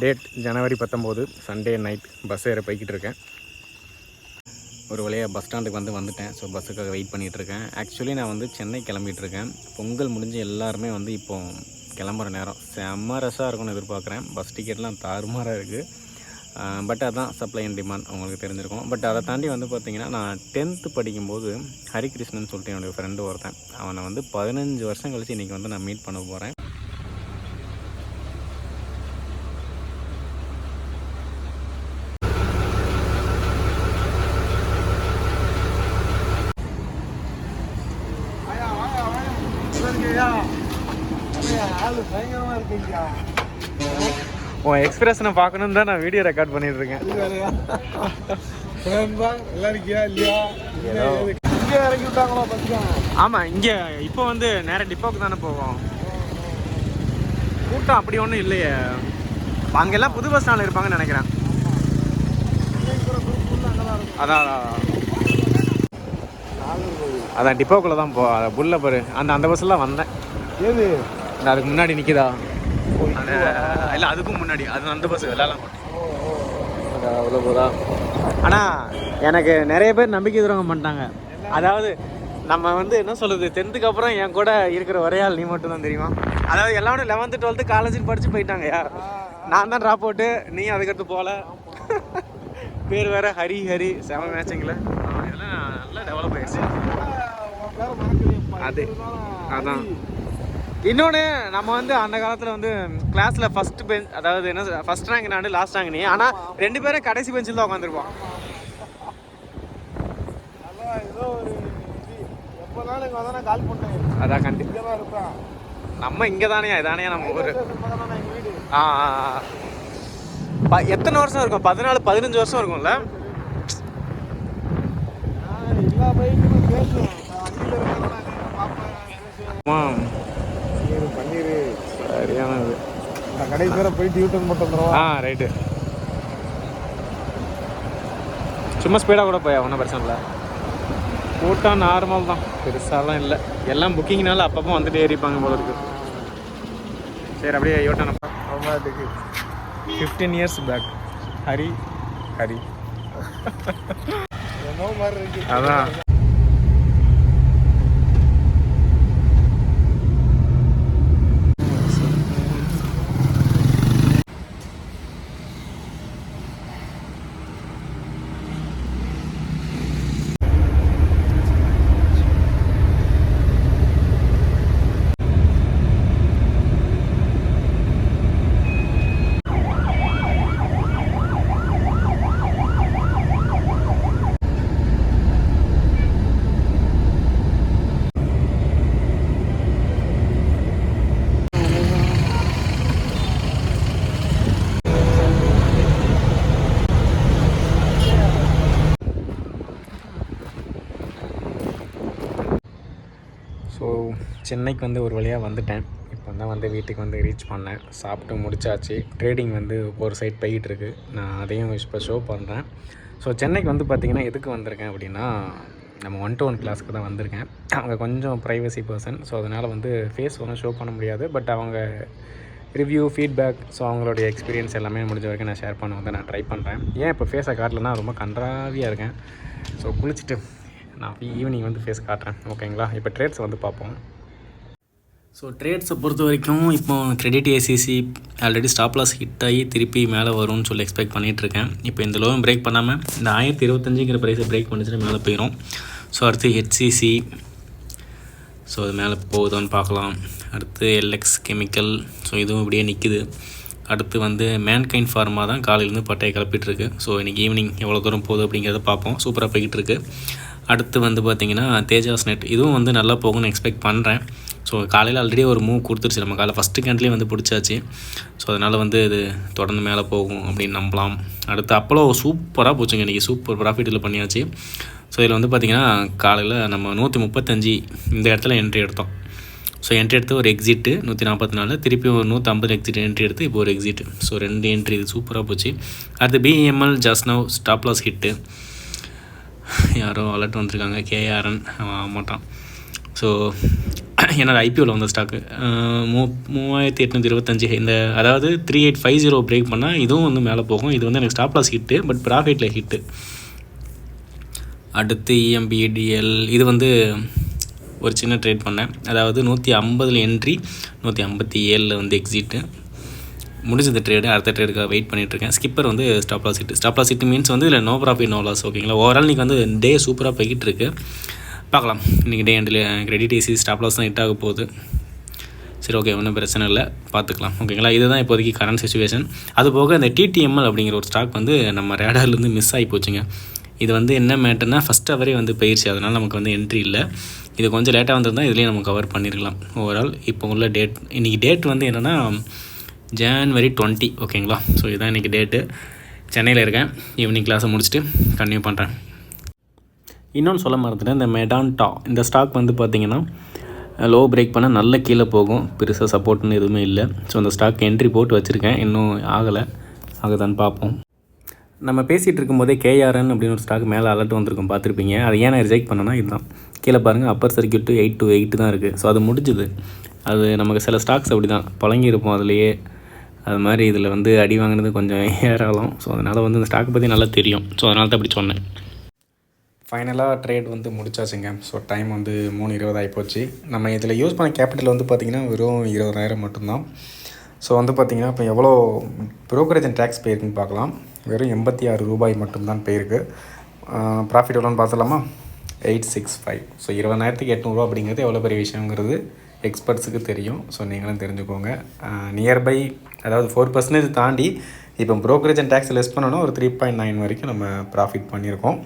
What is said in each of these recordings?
Date ஜனவரி பத்தொம்போது Sunday night bus ஏற போய்கிட்டு இருக்கேன். ஒரு வழியாக பஸ் ஸ்டாண்டுக்கு வந்து வந்துட்டேன். ஸோ பஸ்ஸுக்காக வெயிட் பண்ணிகிட்டு இருக்கேன். ஆக்சுவலி நான் வந்து சென்னை கிளம்பிகிட்ருக்கேன் பொங்கல் முடிஞ்சு எல்லாருமே வந்து இப்போ கிளம்புற நேரம். செம்ம ரஷ்ஷாக இருக்கும்னு எதிர்பார்க்குறேன். பஸ் டிக்கெட்லாம் தாறுமாறாக இருக்குது பட் அதான் சப்ளை அண்ட் டிமாண்ட் உங்களுக்கு தெரிஞ்சிருக்கும். பட் அதை தாண்டி வந்து பார்த்திங்கன்னா நான் டென்த்து படிக்கும்போது ஹரிகிருஷ்ணன் சொல்லிட்டு என்னுடைய ஃப்ரெண்டு ஒருத்தன். அவனை வந்து பதினஞ்சு வருஷம் கழிச்சு இன்றைக்கி வந்து நான் மீட் பண்ண போகிறேன் எக்ஸ்பிரஷனை பார்க்கணும் தான் நான் வீடியோ ரெக்கார்ட் பண்ணிட்டு இருக்கேன் ஆமாம் இங்கே இப்போ வந்து நேராக டிப்போக்கு தானே போவோம். கூட்டம் அப்படி ஒன்றும் இல்லையே. அங்கெல்லாம் புது பஸ் ஸ்டாண்டில் இருப்பாங்கன்னு நினைக்கிறேன். அதான் அதான். அதான். டிப்போக்குள்ளே தான் போ புல்ல பாரு அந்த அந்த பஸ்ஸில் வந்தேன். ஏது அதுக்கு முன்னாடி நிற்கிதா இல்லை அதுக்கும் முன்னாடி. அது அந்த பஸ் விளாட்லாம் அவ்வளோ போதா? ஆனால் எனக்கு நிறைய பேர் நம்பிக்கை துரோகம் பண்ணிட்டாங்க. அதாவது நம்ம வந்து என்ன சொல்லுது டென்த்துக்கு அப்புறம் என் கூட இருக்கிற ஒரே ஆள் நீ மட்டும் தான் தெரியுமா? அதாவது எல்லாரும் லெவன்த்து டுவெல்த்து காலேஜுக்கு படித்து போயிட்டாங்கய்யா நான் தான் ட்ராப் அவுட்டு நீ அதுக்கடுத்து போகல. பேர் வேற ஹரி ஹரி. செம மேட்சிங்கில் இதெல்லாம் நல்லா டெவலப் ஆயிடுச்சு. அது அதான். இன்னொன்று நம்ம வந்து அந்த காலத்தில் வந்து கிளாஸில் ஃபஸ்ட் பெஞ்ச் அதாவது என்ன ஃபஸ்ட் ரேங்க் நான் லாஸ்ட் ரேங்க் நீ. ஆனால் ரெண்டு பேரும் கடைசி பெஞ்சில் தான் உட்காந்துருப்போம் அதான் ஏதோ ஒரு இது எப்போனாலும் இங்கே வந்தால் நான் கால் பண்ணேன் அதான் கண்டி இங்கே தான் இருப்பேன் நம்ம இங்கே தானே இதானே நம்ம ஊர் ஆ எத்தனை வருஷம் இருக்கும் பதினாலு பதினஞ்சு வருஷம் இருக்கும்ல எல்லா பைக்குமே பேசுவேன் நான் கடைசி வரை போயிட்டு யூட்டன் மட்டும் வந்துடுவோம் ஆ ரைட்டு சும்மா ஸ்பீடாக கூட போயா ஒன்றும் பிரச்சனை இல்லை. கூட்டம் நார்மல் தான். பெருசாலாம் இல்லை. எல்லாம் புக்கிங்னால அப்பப்போ வந்துட்டு ஏறிப்பாங்க போல இருக்கு. சரி அப்படியே யோட்டன் அவமாட்டுக்கு fifteen years back Hari Hari. அதான் ஸோ சென்னைக்கு வந்து ஒரு வழியாக வந்துட்டேன். இப்போ தான் வந்து வீட்டுக்கு வந்து ரீச் பண்ணேன். சாப்பிட்டு முடிச்சாச்சு. ட்ரேடிங் வந்து ஒரு சைட் போய்கிட்டு இருக்கு நான் அதையும் இப்போ ஷோ பண்ணுறேன் ஸோ சென்னைக்கு வந்து பார்த்திங்கன்னா எதுக்கு வந்திருக்கேன் அப்படின்னா நம்ம ஒன் டு ஒன் கிளாஸ்க்கு தான் வந்திருக்கேன். அவங்க கொஞ்சம் ப்ரைவசி பர்சன் ஸோ அதனால் வந்து ஃபேஸ் ஒன்றும் ஷோ பண்ண முடியாது. பட் அவங்க ரிவ்யூ ஃபீட்பேக் ஸோ அவங்களுடைய எக்ஸ்பீரியன்ஸ் எல்லாமே முடிஞ்ச வரைக்கும் நான் ஷேர் பண்ண வந்து நான் ட்ரை பண்ணுறேன் ஏன் இப்போ ஃபேஸை காட்டலன்னா ரொம்ப கன்றாவியாக இருக்கேன். ஸோ குளிச்சுட்டு நான் ஈவினிங் வந்து ஃபேஸ் காட்டுறேன். ஓகேங்களா இப்போ ட்ரேட்ஸ் வந்து பார்ப்போம். ஸோ ட்ரேட்ஸை பொறுத்த வரைக்கும் இப்போ credit ACC already stop loss hit ஆகி திருப்பி மேலே வரும்னு சொல்லி எக்ஸ்பெக்ட் பண்ணிகிட்ருக்கேன் இப்போ இந்த லோவும் பிரேக் பண்ணாமல் இந்த ஆயிரத்தி இருபத்தஞ்சுங்கிற ப்ரைஸை பிரேக் பண்ணிச்சுன்னா மேலே போயிடும் ஸோ அடுத்து ஹெச்சிசி ஸோ அது மேலே போகுதான்னு பார்க்கலாம். அடுத்து எல்எக்ஸ் கெமிக்கல் ஸோ இதுவும் இப்படியே நிற்குது அடுத்து வந்து மேன்கைன் ஃபார்மா தான் காலையிலேருந்து பட்டையை கிளப்பிட்டுருக்கு ஸோ இன்றைக்கி ஈவினிங் எவ்வளோ தூரம் போகுது அப்படிங்கிறத பார்ப்போம். சூப்பராக போய்கிட்டு இருக்குது அடுத்து வந்து பார்த்திங்கன்னா தேஜாஸ் நெட் இதுவும் வந்து நல்லா போகும்னு எக்ஸ்பெக்ட் பண்ணுறேன் ஸோ காலையில் ஆல்ரெடி ஒரு மூவ் கொடுத்துருச்சு. நம்ம காலை ஃபஸ்ட்டு கேண்ட்லேயே வந்து பிடிச்சாச்சு. ஸோ அதனால் வந்து இது தொடர்ந்து மேலே போகும் அப்படின்னு நம்பலாம். அடுத்து அப்போலோ சூப்பராக போச்சுங்க இன்றைக்கி சூப்பர் ப்ராஃபிட்டில் பண்ணியாச்சு. ஸோ இதில் வந்து பார்த்திங்கன்னா காலையில் நம்ம நூற்றி முப்பத்தஞ்சு இந்த இடத்துல என்ட்ரி எடுத்தோம். ஸோ என்ட்ரி எடுத்து ஒரு எக்ஸிட்டு நூற்றி நாற்பத்தி நாலு. திருப்பி ஒரு நூற்றம்பது எக்ஸிட் என்ட்ரி எடுத்து இப்போ ஒரு எக்ஸிட் ஸோ ரெண்டு என்ட்ரி இது சூப்பராக போச்சு. அடுத்து பிஎம்எல் ஜஸ்னவ் ஸ்டாப்லாஸ் ஹிட்டு யாரோ அலர்ட் வந்திருக்காங்க. கேஆர்என் அவன் மாட்டான். ஸோ என்னோடய ஐபிஓவில் வந்த ஸ்டாக்கு மூ மூவாயிரத்தி எட்நூற்றி இருபத்தஞ்சி இந்த அதாவது three eight five zero break பண்ணால் இதுவும் வந்து மேலே போகும். இது வந்து எனக்கு ஸ்டாப் லாஸ் ஹிட்டு பட் ப்ராஃபிட்டில் ஹிட்டு அடுத்து இஎம்பிடிஎல் இது வந்து ஒரு சின்ன ட்ரேட் பண்ணேன். அதாவது நூற்றி ஐம்பதில் என்ட்ரி நூற்றி ஐம்பத்தி ஏழில் வந்து எக்ஸிட்டு முடிஞ்ச ட்ரேடு அடுத்த ட்ரேடுக்காக வெயிட் பண்ணிகிட்ருக்கேன் ஸ்கிப்பர் வந்து stop loss hit stop loss hit means வந்து இதில் நோ ப்ராஃபிட் நோ லாஸ் ஓகேங்களா ஓவரால் இன்றைக்கி வந்து டே சூப்பராக போய்கிட்டு இருக்கு பார்க்கலாம். இன்றைக்கி டே எண்டில் கிரெடிட் ஏசி ஸ்டாப் லாஸ் தான் ஹிட் ஆக போகுது. சரி ஓகே ஒன்றும் பிரச்சனை இல்லை. பார்த்துக்கலாம். ஓகேங்களா இதுதான் இப்போதைக்கு கரண்ட் சுச்சுவேஷன் அது போக இந்த டிடிஎம்எல் அப்படிங்கிற ஒரு ஸ்டாக் வந்து நம்ம ரேடார்லேருந்து மிஸ் ஆகி போச்சுங்க. இது வந்து என்ன மேட்டர்னா ஃபஸ்ட் அவரே வந்து பயிற்சி அதனால் நமக்கு வந்து என்ட்ரி இல்லை. இது கொஞ்சம் லேட்டாக வந்திருந்தால் இதுலேயும் நம்ம கவர் பண்ணியிருக்கலாம் ஓவரால் இப்போ உள்ள டேட் இன்றைக்கி டேட் வந்து என்னென்னா ஜான்வரி டுவெண்ட்டி ஓகேங்களா ஸோ இதுதான் இன்றைக்கி டேட்டு சென்னையில் இருக்கேன். ஈவினிங் கிளாஸை முடிச்சுட்டு கன்டினியூ பண்ணுறேன் இன்னொன்று சொல்ல மறந்துட்டேன். இந்த மெடான்டா இந்த ஸ்டாக் வந்து பார்த்திங்கன்னா லோ பிரேக் பண்ணால் நல்ல கீழே போகும். பெருசாக சப்போர்ட்னு எதுவுமே இல்லை. ஸோ அந்த ஸ்டாக் என்ட்ரி போட்டு வச்சுருக்கேன். இன்னும் ஆகலை. ஆகுதான்னு பார்ப்போம். நம்ம பேசிகிட்டு இருக்கும்போதே கேஆர்என் அப்படின்னு ஒரு ஸ்டாக் மேலே அலர்ட் வந்திருக்கும். பார்த்துருப்பீங்க. அதை ஏன் நான் ரிஜெக்ட் பண்ணேன்னா இதுதான். கீழே பாருங்கள் upper circuit eight to eight தான் இருக்குது ஸோ அது முடிஞ்சுது. அது நமக்கு சில ஸ்டாக்ஸ் அப்படி தான் பழங்கியிருப்போம் அதுலேயே அது மாதிரி இதில் வந்து அடி வாங்கினது கொஞ்சம் ஏறாலும் ஸோ அதனால் வந்து இந்த ஸ்டாக் பற்றி நல்லா தெரியும். ஸோ அதனால தான் அப்படி சொன்னேன். ஃபைனலாக ட்ரேட் வந்து முடிச்சாச்சுங்க. ஸோ டைம் வந்து மூணு இருபது ஆகிப்போச்சு நம்ம இதில் யூஸ் பண்ண கேபிட்டல் வந்து பார்த்திங்கன்னா வெறும் இருபதாயிரம் மட்டும்தான். ஸோ வந்து பார்த்திங்கன்னா இப்போ எவ்வளோ ப்ரோக்கரேஜ் அண்ட் டேக்ஸ் போயிருக்குன்னு பார்க்கலாம் வெறும் எண்பத்தி ஆறு ரூபாய் மட்டும்தான் போயிருக்கு. ப்ராஃபிட் எவ்வளோன்னு பார்த்துலாமா எயிட் சிக்ஸ் ஃபைவ் ஸோ இருபதாயிரத்துக்கு எட்நூறுரூவா அப்படிங்கிறது எவ்வளோ பெரிய விஷயங்கிறது எக்ஸ்பர்ட்ஸுக்கு தெரியும். ஸோ நீங்களும் தெரிஞ்சுக்கோங்க. நியர்பை அதாவது ஃபோர் பர்சன்டேஜ் தாண்டி இப்போ ப்ரோக்கரேஜ் அண்ட் டேக்ஸ் லெஸ் பண்ணணும் ஒரு த்ரீ பாயிண்ட் நைன் வரைக்கும் நம்ம ப்ராஃபிட் பண்ணியிருக்கோம்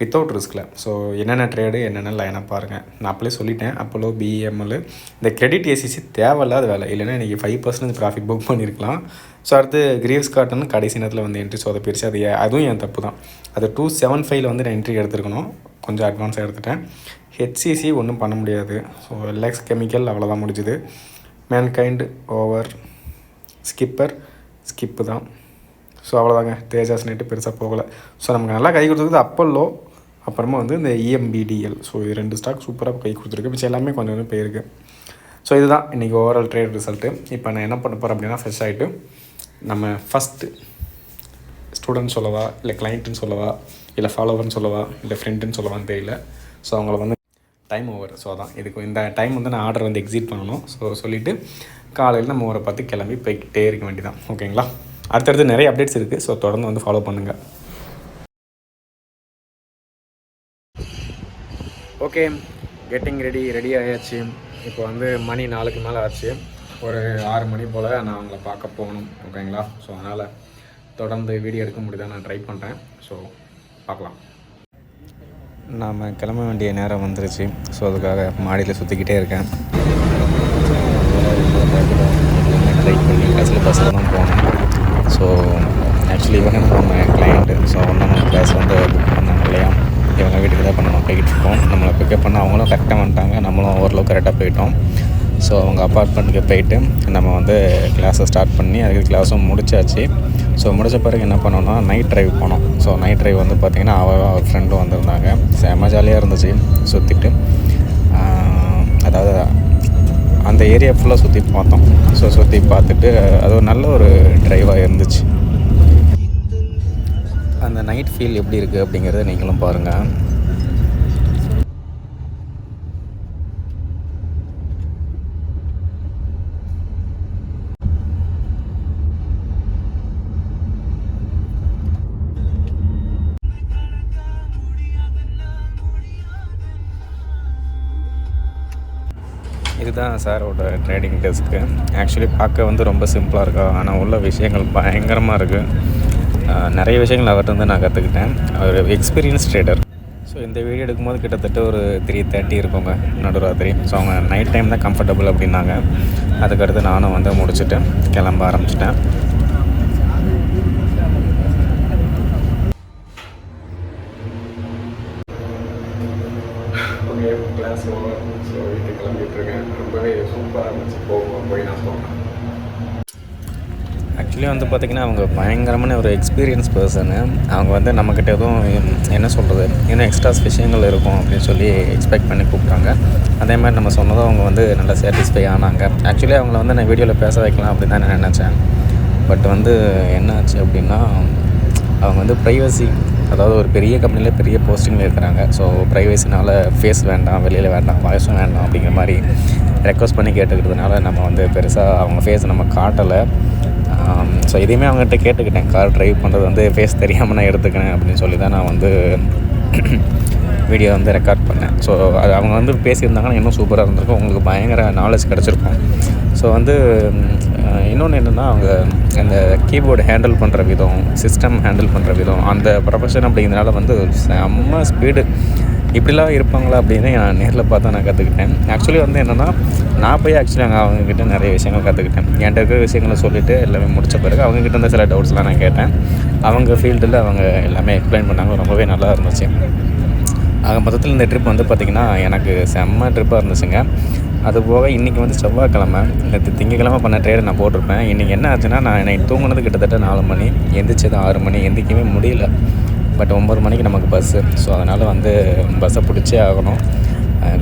வித்தவுட் ரிஸ்கில் ஸோ என்னென்ன ட்ரேடு என்னென்ன லைனாக பாருங்கள் நான் அப்போலே சொல்லிட்டேன். அப்போலோ பிஎம்எல் இந்த கிரெடிட் ஏசிசி தேவையில்லாத வேலை. இல்லைன்னா இன்றைக்கி ஃபைவ் பர்சன்டேஜ் ப்ராஃபிட் புக் பண்ணியிருக்கலாம் ஸோ அடுத்து கிரீவ்ஸ் காட்டன் கடைசி நேரத்தில் வந்து என்ட்ரி சொதப்பிருச்சு அது அதுவும் என் தப்பு தான். அது டூ செவன் ஃபைவ்ல வந்து நான் என்ட்ரி எடுத்துருக்கணும். கொஞ்சம் அட்வான்ஸாக எடுத்துட்டேன். ஹெச்சிசி ஒன்றும் பண்ண முடியாது. ஸோ எல்எக்ஸ் கெமிக்கல் அவ்வளோதான் முடிஞ்சுது. மேன்கைண்ட் ஓவர் ஸ்கிப்பர் ஸ்கிப்பு தான். ஸோ அவ்வளோதாங்க தேஜாஸ் நைட்டு பெருசாக போகலை. ஸோ நமக்கு நல்லா கை கொடுத்தது அப்பல்லோ அப்புறமா வந்து இந்த இஎம்பிடிஎல் ஸோ இது ரெண்டு ஸ்டாக் சூப்பராக கை கொடுத்துருக்கு. மிச்சம் எல்லாமே கொஞ்சம் கொஞ்சம் போயிருக்கு. ஸோ இதுதான் இன்றைக்கி ஓவரால் ட்ரேட் ரிசல்ட்டு இப்போ நான் என்ன பண்ண போகிறேன் அப்படின்னா ஃப்ரெஷ் ஆகிட்டு நம்ம ஃபஸ்ட்டு ஸ்டூடெண்ட் சொல்லவா இல்லை கிளைண்ட்டுன்னு சொல்லவா இல்லை ஃபாலோவர்னு சொல்லவா இல்லை ஃப்ரெண்டுன்னு சொல்லவான்னு தெரியல. ஸோ அவங்கள வந்து டைம் ஓவர் ஸோ அதான். இதுக்கு இந்த டைம் வந்து நான் ஆர்டர் வந்து எக்ஸிட் பண்ணணும். ஸோ சொல்லிவிட்டு காலையில் நம்ம ஒரு பார்த்து கிளம்பி போய்கிட்டே இருக்க வேண்டியதான் ஓகேங்களா அடுத்தடுத்து நிறைய அப்டேட்ஸ் இருக்குது ஸோ தொடர்ந்து வந்து ஃபாலோ பண்ணுங்கள் ஓகே கெட்டிங் ரெடி ரெடி ஆயாச்சு. இப்போ வந்து மணி நாலுக்கு மேலே ஆச்சு. ஒரு ஆறு மணி போல் நான் அவங்கள பார்க்க போகணும். ஓகேங்களா ஸோ அதனால் தொடர்ந்து வீடியோ எடுக்க முடியுதா நான் ட்ரை பண்ணுறேன் ஸோ பார்க்கலாம். நாம் கிளம்ப வேண்டிய நேரம் வந்துருச்சு. ஸோ அதுக்காக மாடியில் சுற்றிக்கிட்டே இருக்கேன். ட்ரை பண்ணி கடைசியில் பஸ்ஸில் தான் போனோம் ஸோ ஆக்சுவலி இவங்க நம்ம கிளைண்ட்டு ஸோ அவங்க நம்ம கிளாஸ் வந்து புக் பண்ணாங்க இல்லையா? இவங்க வீட்டுக்கு தான் இப்போ நம்ம போய்கிட்டு இருக்கோம். நம்மளை பிக்கப் பண்ண அவங்களும் கரெக்டாக வந்துட்டாங்க. நம்மளும் ஓரளவுக்கு கரெக்டாக போயிட்டோம். ஸோ அவங்க அப்பார்ட்மெண்ட்டுக்கு போயிட்டு நம்ம வந்து கிளாஸை ஸ்டார்ட் பண்ணி அதுக்கு கிளாஸும் முடிச்சாச்சு. ஸோ முடிச்ச பிறகு என்ன பண்ணோம்னா நைட் டிரைவ் போனோம். ஸோ நைட் டிரைவ் வந்து பார்த்திங்கன்னா அவ அவர் ஃப்ரெண்டும் வந்திருந்தாங்க. செம ஜாலியாக இருந்துச்சு சுற்றிட்டு அதாவது அந்த ஏரியா ஃபுல்லாக சுற்றி பார்த்தோம். ஸோ சுற்றி பார்த்துட்டு அது ஒரு நல்ல ஒரு டிரைவாக இருந்துச்சு. அந்த நைட் ஃபீல் எப்படி இருக்குது அப்படிங்கிறத நீங்களும் பாருங்கள் இதுதான் சாரோட ட்ரேடிங் டெஸ்க்கு ஆக்சுவலி பார்க்க வந்து ரொம்ப சிம்பிளாக இருக்கா. ஆனால் உள்ள விஷயங்கள் பயங்கரமாக இருக்குது நிறைய விஷயங்கள் அவர்கிட்ட வந்து நான் கற்றுக்கிட்டேன் அவர் எக்ஸ்பீரியன்ஸ் ட்ரேடர் ஸோ இந்த வீடியோ எடுக்கும்போது கிட்டத்தட்ட ஒரு த்ரீ தேர்ட்டி இருக்குங்க நடுராத்திரி. ஸோ அவங்க நைட் டைம் தான் கம்ஃபர்டபுள் அப்படின்னாங்க. அதுக்கடுத்து நானும் வந்து முடிச்சுட்டு கிளம்ப ஆரம்பிச்சிட்டேன். ஓகே ஸோ வீட்டுக்கு கிளம்பிட்டு இருக்கேன் ரொம்பவே சூப்பராக இருந்துச்சு போகும் போய் நான் ஆக்சுவலி வந்து பார்த்திங்கன்னா அவங்க பயங்கரமான ஒரு எக்ஸ்பீரியன்ஸ் பர்சனு அவங்க வந்து நம்மக்கிட்ட எதுவும் என்ன சொல்கிறது இன்னும் எக்ஸ்ட்ராஸ் விஷயங்கள் இருக்கும் அப்படின்னு சொல்லி எக்ஸ்பெக்ட் பண்ணி கூப்பிட்டாங்க. அதே மாதிரி நம்ம சொன்னதும் அவங்க வந்து நல்லா சாட்டிஸ்ஃபை ஆனாங்க. ஆக்சுவலி அவங்கள வந்து நான் வீடியோவில் பேச வைக்கலாம் அப்படின்னு தான் நான் நினச்சேன். பட் வந்து என்ன ஆச்சு அப்படின்னா அவங்க வந்து ப்ரைவசி அதாவது ஒரு பெரிய கம்பெனியில் பெரிய போஸ்டிங்கில் இருக்கிறாங்க. ஸோ ப்ரைவேசினால் ஃபேஸ் வேண்டாம் வெளியில் வேண்டாம் வாய்ஸும் வேண்டாம் அப்படிங்கிற மாதிரி ரெக்வஸ்ட் பண்ணி கேட்டுக்கிறதுனால நம்ம வந்து பெருசாக அவங்க ஃபேஸ் நம்ம காட்டலை. ஸோ இதையுமே அவங்ககிட்ட கேட்டுக்கிட்டேன். கார் ட்ரைவ் பண்ணுறது வந்து ஃபேஸ் தெரியாமல் நான் எடுத்துக்கிறேன் அப்படின்னு சொல்லி தான் நான் வந்து வீடியோ வந்து ரெக்கார்ட் பண்ணேன். ஸோ அது அவங்க வந்து பேசியிருந்தாங்கன்னா இன்னும் சூப்பராக இருந்திருக்கும். உங்களுக்கு பயங்கர நாலேஜ் கிடச்சிருக்கும். ஸோ வந்து இன்னொன்று என்னென்னா அவங்க அந்த கீபோர்டு ஹேண்டில் பண்ணுற விதம் சிஸ்டம் ஹேண்டில் பண்ணுற விதம் அந்த ப்ரொஃபஷன் அப்படிங்கிறதுனால வந்து செம்ம ஸ்பீடு இப்படிலாம் இருப்பாங்களா அப்படின்னு நான் நேரில் பார்த்தா நான் கற்றுக்கிட்டேன் ஆக்சுவலி வந்து என்னென்னா நான் போய் ஆக்சுவலி அங்கே அவங்கக்கிட்ட நிறைய விஷயங்கள் கற்றுக்கிட்டேன் என்கிட்ட இருக்கிற விஷயங்களை சொல்லிவிட்டு எல்லாமே முடித்த பிறகு அவங்கக்கிட்ட இருந்த சில டவுட்ஸ்லாம் நான் கேட்டேன். அவங்க ஃபீல்டில் அவங்க எல்லாமே எக்ஸ்பிளைன் பண்ணாங்க. ரொம்பவே நல்லா இருந்துச்சு. ஆக மொத்தத்தில் இந்த ட்ரிப் வந்து பார்த்திங்கன்னா எனக்கு செம்ம ட்ரிப்பாக இருந்துச்சுங்க. அது போக இன்றைக்கி வந்து செவ்வாய்க்கிழமை. நேற்று திங்கக்கிழமை பண்ண ட்ரேடை நான் போட்டிருப்பேன். இன்றைக்கி என்ன ஆச்சுன்னா நான் நைட் தூங்குனது கிட்டத்தட்ட நாலு மணி எந்திரிச்சது ஆறு மணி எந்திரிக்கவே முடியல. பட் ஒம்பது மணிக்கு நமக்கு பஸ்ஸு ஸோ அதனால் வந்து பஸ்ஸை பிடிச்சே ஆகணும்.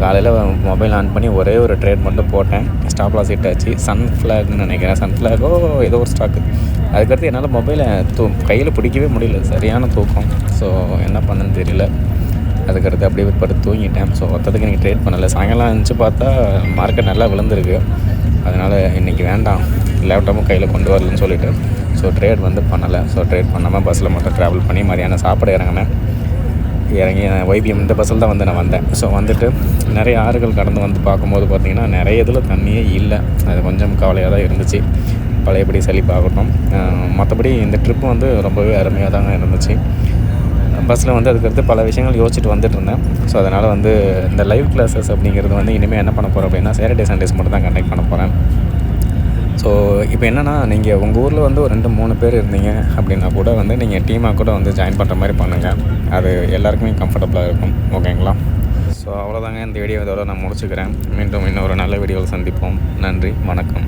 காலையில் மொபைல் ஆன் பண்ணி ஒரே ஒரு ட்ரேட் மட்டும் போட்டேன். ஸ்டாப் லாஸ் ஹிட் ஆச்சு சன் ஃப்ளாக்னு நினைக்கிறேன். சன் ஃப்ளாகோ ஏதோ ஒரு ஸ்டாக்கு அதுக்கடுத்து என்னால் மொபைலை தூ கையில் பிடிக்கவே முடியல. சரியான தூக்கம். ஸோ என்ன பண்ணுன்னு தெரியல. அதுக்கடுத்து அப்படியே படுத்து தூங்கிட்டேன். ஸோ மொத்தத்துக்கு இன்றைக்கி ட்ரேட் பண்ணலை. சாயங்காலம் இருந்துச்சு பார்த்தா மார்க்கெட் நல்லா விழுந்திருக்கு. அதனால் இன்றைக்கி வேண்டாம். லேப்டாப்பும் கையில் கொண்டு வரலன்னு சொல்லிவிட்டு ஸோ ட்ரேட் வந்து பண்ணலை. ஸோ ட்ரேட் பண்ணாமல் பஸ்ஸில் மட்டும் ட்ராவல் பண்ணி மதியானம் சாப்பிட இறங்கினேன். இறங்கி ஒய்பிஎம் இந்த பஸ்ஸில் தான் வந்து நான் வந்தேன். ஸோ வந்துட்டு நிறைய ஆறுகள் கடந்து வந்து பார்க்கும்போது பார்த்திங்கன்னா நிறைய இதில் தண்ணியே இல்லை. அது கொஞ்சம் கவலையாக தான் இருந்துச்சு. பழையபடி செழிப்பாகட்டும் மற்றபடி இந்த ட்ரிப்பு வந்து ரொம்பவே அருமையாக தாங்க இருந்துச்சு. பஸ்ஸில் வந்து அதுக்கடுத்து பல விஷயங்கள் யோசிச்சுட்டு வந்துட்டு இருந்தேன். ஸோ அதனால் வந்து இந்த லைவ் கிளாஸஸ் அப்படிங்கிறது வந்து இனிமேல் என்ன பண்ண போகிறோம் அப்படின்னா சேட்டர்டே சண்டேஸ் மட்டும் தான் கண்டக்ட் பண்ண போகிறேன் ஸோ இப்போ என்னென்னா நீங்கள் உங்கள் ஊரில் வந்து ஒரு ரெண்டு மூணு பேர் இருந்தீங்க அப்படின்னா கூட வந்து நீங்கள் டீமாக கூட வந்து ஜாயின் பண்ணுற மாதிரி பண்ணுங்கள் அது எல்லாருக்குமே கம்ஃபர்டபுளாக இருக்கும். ஓகேங்களா ஸோ அவ்வளோதாங்க இந்த வீடியோ இதோட நான் முடிச்சுக்கிறேன். மீண்டும் இன்னொரு நல்ல வீடியோவில் சந்திப்போம். நன்றி. வணக்கம்.